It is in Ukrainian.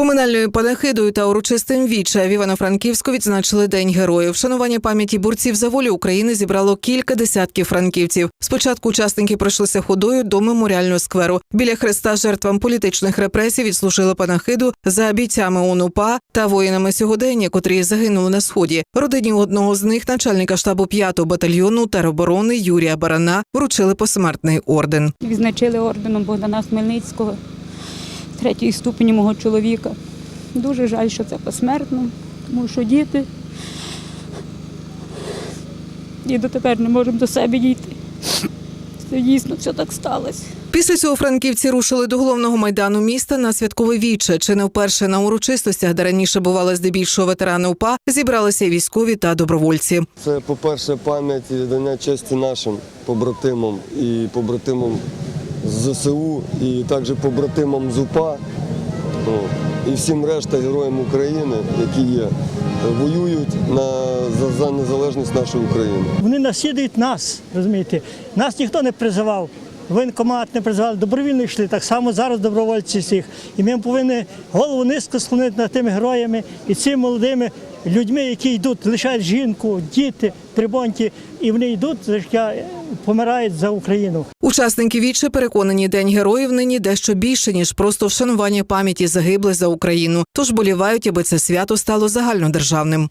Поминальною панахидою та урочистим віча в Івано-Франківську відзначили День героїв. Вшанування пам'яті борців за волю України зібрало кілька десятків франківців. Спочатку учасники пройшлися ходою до меморіального скверу. Біля хреста жертвам політичних репресій відслужили панахиду за бійцями ОНУПА та воїнами сьогодення, котрі загинули на сході. Родині одного з них, начальника штабу 5-го батальйону тероборони Юрія Барана, вручили посмертний орден. Відзначили орденом Богдана Хмельницького, третьої ступені мого чоловіка. Дуже жаль, що це посмертно, тому що діти і дотепер не можемо до себе дійти. Це дійсно все так сталося. Після цього франківці рушили до головного майдану міста на святкове віче. Чи не вперше на урочистостях, де раніше бували здебільшого ветерани УПА, зібралися і військові та добровольці. Це, по-перше, пам'ять і віддання честі нашим побратимам і побратимам з ЗСУ, і також побратимам з УПА. І всім решта героям України, які є, воюють на, за, за незалежність нашої України. Вони наслідують нас, розумієте. Нас ніхто не призивав. Воєнкомат не призивали, добровільно йшли. Так само зараз добровольці всіх. І ми повинні голову низько склонити над тими героями і цими молодими людьми, які йдуть, лишають жінку, діти, трибонті, і вони йдуть за життя, помирають за Україну. Учасники віче переконані, день героїв нині дещо більше ніж просто вшанування пам'яті загиблих за Україну. Тож болівають, аби це свято стало загальнодержавним.